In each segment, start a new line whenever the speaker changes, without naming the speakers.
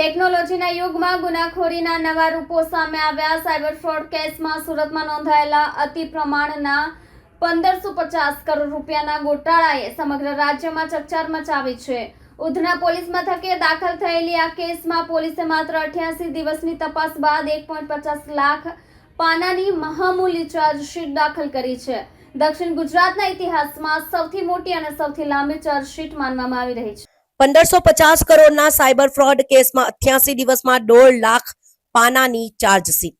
ટેકનોલોજીના યુગમાં ગુનાખોરીના નવા રૂપો સામે આવ્યા. સાયબર ફ્રોડ કેસમાં સુરતમાં નોંધાયેલા અતિ પ્રમાણના પંદરસો પચાસ કરોડ રૂપિયાના ગોટાળાએ સમગ્ર રાજ્યમાં ચકચાર મચાવી છે. ઉધના પોલીસ મથકે દાખલ થયેલી આ કેસમાં પોલીસે માત્ર અઠ્યાસી દિવસની તપાસ બાદ એક પોઈન્ટ પચાસ લાખ પાનાની મહામૂલી ચાર્જશીટ દાખલ કરી છે. દક્ષિણ ગુજરાતના ઇતિહાસમાં સૌથી મોટી અને સૌથી લાંબી ચાર્જશીટ માનવામાં આવી રહી છે.
પંદરસો પચાસ કરોડના સાયબર ફ્રોડ કેસમાં અઠ્યાસી દિવસમાં દોઢ લાખ પાનાની ચાર્જશીટ.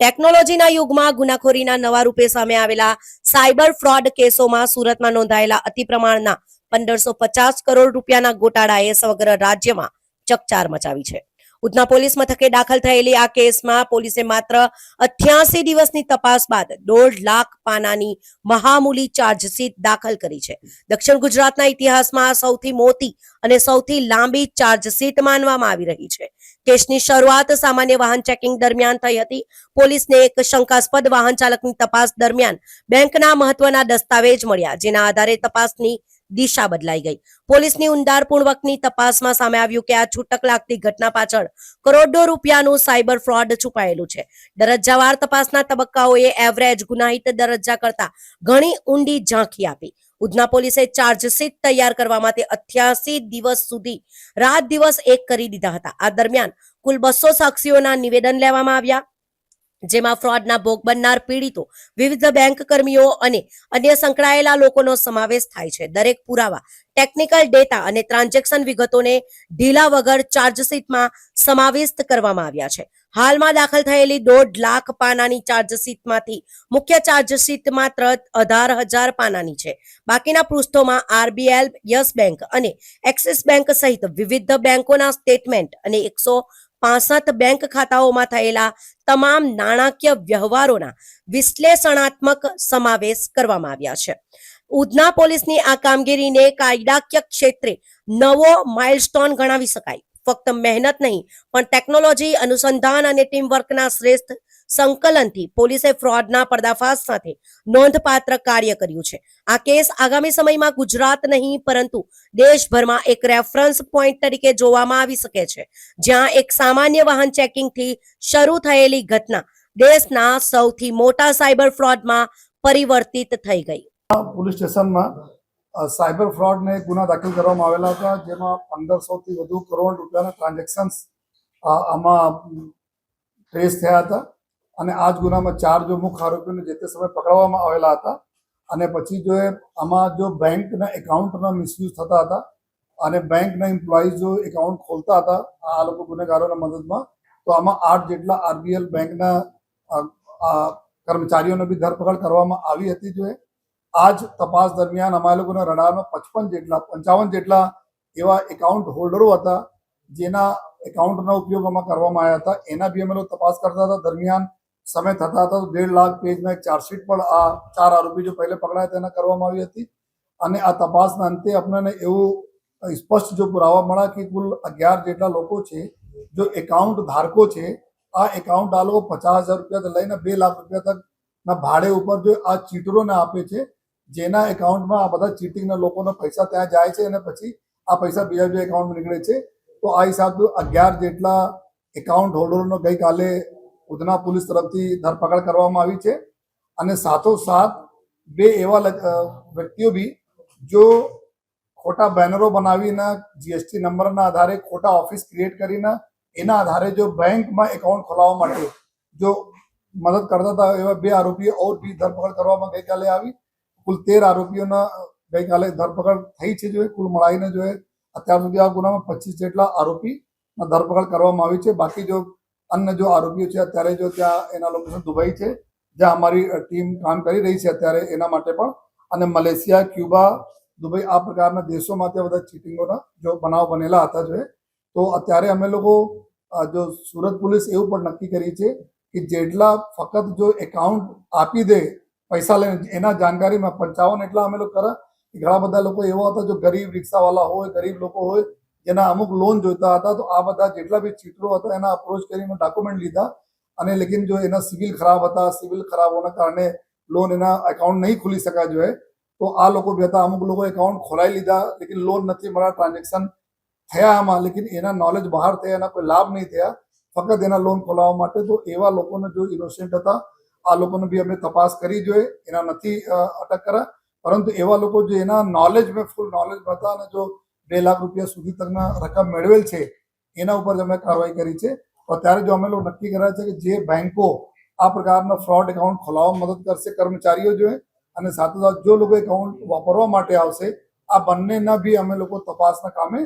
ટેકનોલોજીના યુગમાં ગુનાખોરીના નવા રૂપે સામે આવેલા સાયબર ફ્રોડ કેસોમાં સુરતમાં નોંધાયેલા અતિ પ્રમાણના પંદરસો પચાસ કરોડ રૂપિયાના ગોટાળાએ સમગ્ર રાજ્યમાં ચકચાર મચાવી છે. ઉધના પોલીસ મથકે દાખલ થયેલી આ કેસમાં પોલીસે માત્ર અઠ્યાસી દિવસની તપાસ બાદ દોઢ લાખ પાનાની મહામૂલી ચાર્જશીટ દાખલ કરી છે. દક્ષિણ ગુજરાતના ઇતિહાસમાં આ સૌથી મોટી અને સૌથી લાંબી ચાર્જશીટ માનવામાં આવી રહી છે. કેસની શરૂઆત સામાન્ય વાહન ચેકિંગ દરમિયાન થઈ હતી. પોલીસને એક શંકાસ્પદ વાહન ચાલકની તપાસ દરમિયાન બેંકના મહત્વના દસ્તાવેજ મળ્યા, જેના આધારે તપાસની દિશા બદલાઈ ગઈ. પોલીસની ઊંડાણપૂર્વકની તપાસમાં સામે આવ્યું કે આ છૂટક લાગતી ઘટના પાછળ કરોડો રૂપિયાનું સાયબર ફ્રોડ છુપાયેલું છે. દરજ્જાવાર તપાસના તબક્કાઓએ એવરેજ ગુનાહિત દરજ્જા કરતા ઘણી ઊંડી ઝાંખી આપી. ઉધના પોલીસે ચાર્જશીટ તૈયાર કરવા માટે અઠ્યાસી દિવસ સુધી રાત દિવસ એક કરી દીધા હતા. આ દરમિયાન કુલ બસો સાક્ષીઓના નિવેદન લેવામાં આવ્યા. જેમાં ફ્રોડના ભોગ બનનાર પીડિતો, વિવિધ બેંક કર્મીઓ અને અન્ય સંકળાયેલા લોકોનો સમાવેશ થાય છે. દરેક પુરાવા ટેકનિકલ ડેટા અને ટ્રાન્ઝેક્શન વિગતોને ઢીલા વગર ચાર્જશીટમાં સમાવિષ્ટ કરવામાં આવ્યા છે. હાલમાં દાખલ થયેલી દોઢ લાખ પાનાની ચાર્જશીટમાંથી મુખ્ય ચાર્જશીટ માત્ર અઢાર હજાર પાનાની છે. બાકીના પૃષ્ઠોમાં આરબીએલ યસ બેંક અને એક્સિસ બેંક સહિત વિવિધ બેંકોના સ્ટેટમેન્ટ અને એકસો પાસઠ બેંક ખાતાઓમાં થયેલા તમામ નાણાકીય વ્યવહારોના વિશ્લેષણાત્મક સમાવેશ કરવામાં આવ્યા છે. ઉધના પોલીસની આ કામગીરીને કાયદાકીય ક્ષેત્રે નવો માઇલસ્ટોન ગણાવી શકાય. ફક્ત મહેનત નહીં, પણ ટેકનોલોજી અનુસંધાન અને ટીમવર્કના શ્રેષ્ઠ સંકલનથી પોલીસે ફ્રોડના પર્દાફાશ સાથે નોંધપાત્ર કાર્ય કર્યું છે. આ કેસ આગામી સમયમાં ગુજરાત નહીં, પરંતુ દેશભરમાં એક રેફરન્સ પોઈન્ટ તરીકે જોવામાં આવી શકે છે, જ્યાં એક સામાન્ય વાહન ચેકિંગથી શરૂ થયેલી ઘટના દેશના સૌથી મોટા સાયબર ફ્રોડમાં પરિવર્તિત થઈ ગઈ.
પોલીસ સ્ટેશનમાં સાયબર ફ્રોડને ગુના દાખલ કરવામાં આવેલા હતા, જેમાં પંદરસોથી વધુ કરોડ રૂપિયાના ટ્રાન્ઝેક્શન્સ આમાં ટ્રેસ થયા હતા. અને આ જ ગુનામાં ચાર જો મુખ્ય આરોપીઓને જે તે સમયે પકડવામાં આવેલા હતા અને પછી જો એ આમાં જો બેંકના એકાઉન્ટના મિસયુઝ થતા હતા અને બેંકના એમ્પ્લોઈઝ જો એકાઉન્ટ ખોલતા હતા, આ લોકો ગુનેગારોના મદદમાં, તો આમાં આઠ જેટલા આરબીએલ બેંકના કર્મચારીઓને બી ધરપકડ કરવામાં આવી હતી જો આ જ તપાસ દરમિયાન અમારા લોકોના રડારમાં પચપન જેટલા, પંચાવન જેટલા એવા એકાઉન્ટ હોલ્ડરો હતા, જેના એકાઉન્ટનો ઉપયોગ અમે કરવામાં આવ્યા હતા. એના બી અમે લોકો તપાસ કરતા હતા. દરમિયાન સમય થતા હતા દેઢ લાખ પેજના એક ચાર્જશીટ પણ આ ચાર આરોપી જો પહેલે પકડાયા તેના કરવામાં આવી હતી. અને આ તપાસના અંતે આપણને એવું સ્પષ્ટ જો પુરાવા મળ્યા કે કુલ અગિયાર જેટલા લોકો છે, જો એકાઉન્ટ ધારકો છે, આ એકાઉન્ટ આ લોકો પચાસ હજાર રૂપિયાથી લઈને બે લાખ રૂપિયા તકના ભાડે ઉપર જો આ ચીટરોને આપે છે, જેના એકાઉન્ટમાં આ બધા ચીટિંગના લોકોના પૈસા ત્યાં જાય છે અને પછી આ પૈસા બીજા બીજા એકાઉન્ટમાં નીકળે છે. તો આ હિસાબથી અગિયાર જેટલા એકાઉન્ટ હોલ્ડરોનો ગઈકાલે ઉધના પોલીસ તરફથી ધરપકડ કરવામાં આવી છે અને સાથોસાથ બે એવા વ્યક્તિઓ બી જો ખોટા બેનરો બનાવીને જીએસટી નંબરના આધારે ખોટા ઓફિસ ક્રિએટ કરીને એના આધારે જો બેંકમાં એકાઉન્ટ ખોલાવવા માટે જો મદદ કરતા હતા એવા બે આરોપીઓ ઓર બી ધરપકડ કરવામાં ગઈકાલે આવી. કુલ તેર આરોપીઓના ગઈકાલે ધરપકડ થઈ છે જો કુલ મળાઈને જો એ અત્યાર સુધી આ ગુનામાં પચીસ જેટલા આરોપીના ધરપકડ કરવામાં આવી છે. બાકી જો અન્ય જો આરોપીઓ છે, અત્યારે જો ત્યાં એના લોકેશન દુબઈ છે, જ્યાં અમારી ટીમ કામ કરી રહી છે અત્યારે એના માટે પણ. અને મલેશિયા, ક્યુબા, દુબઈ આ પ્રકારના દેશોમાં ત્યાં બધા ચીટિંગોના જો બનાવ બનેલા હતા જો તો અત્યારે અમે લોકો જો સુરત પોલીસ એવું પણ નક્કી કરી છે કે જેટલા ફક્ત જો એકાઉન્ટ આપી દે, પૈસા લઈને, એના જાણકારીમાં પંચાવન એટલા અમે લોકો કરે. ઘણા બધા લોકો એવા હતા જો ગરીબ રિક્ષાવાળા હોય, ગરીબ લોકો હોય જેના અમુક લોન જોઈતા હતા તો આ બધા જેટલા બી ચીટરો હતા એના અપ્રોચ કરીને ડોક્યુમેન્ટ લીધા. અને લેકિન જો એના સિવિલ ખરાબ હતા સિવિલ ખરાબ હોવાના કારણે લોન એના એકાઉન્ટ નહીં ખુલી શકા જોઈએ તો આ લોકો બી હતા, અમુક લોકો એકાઉન્ટ ખોલાવી લીધા, લેકિન લોન નથી મળ્યા ટ્રાન્ઝેક્શન થયા આમાં, લેકિન એના નોલેજ બહાર થયા, એના કોઈ લાભ નહીં થયા, ફક્ત એના લોન ખોલાવવા માટે તો એવા લોકોને જો ઇનોસેન્ટ હતા, આ લોકોને બી અમે તપાસ કરી જોઈએ એના નથી અટક કર્યા. પરંતુ એવા લોકો જે એના નોલેજ મેં ફૂલ નોલેજ હતા અને જો બે લાખ રૂપિયા સુધી તકના રકમ મેળવેલ છે, એના ઉપર અમે કાર્યવાહી કરી છે. ત્યારે જો અમે લોકો નક્કી કર્યા છે કે જે બેંકો આ પ્રકારના ફ્રોડ એકાઉન્ટ ખોલાવવામાં મદદ કરશે કર્મચારીઓ જોઈએ અને સાથે સાથે જો લોકો એકાઉન્ટ વાપરવા માટે આવશે, આ બંનેના બી અમે લોકો તપાસના કામે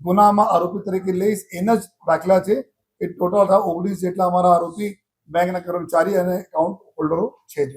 ગુનામાં આરોપી તરીકે લઈશ, એના જ દાખલા છે એ ટોટલ ઓગણીસ જેટલા અમારા આરોપી બેંકના કર્મચારી અને એકાઉન્ટ હોલ્ડરો છે જ.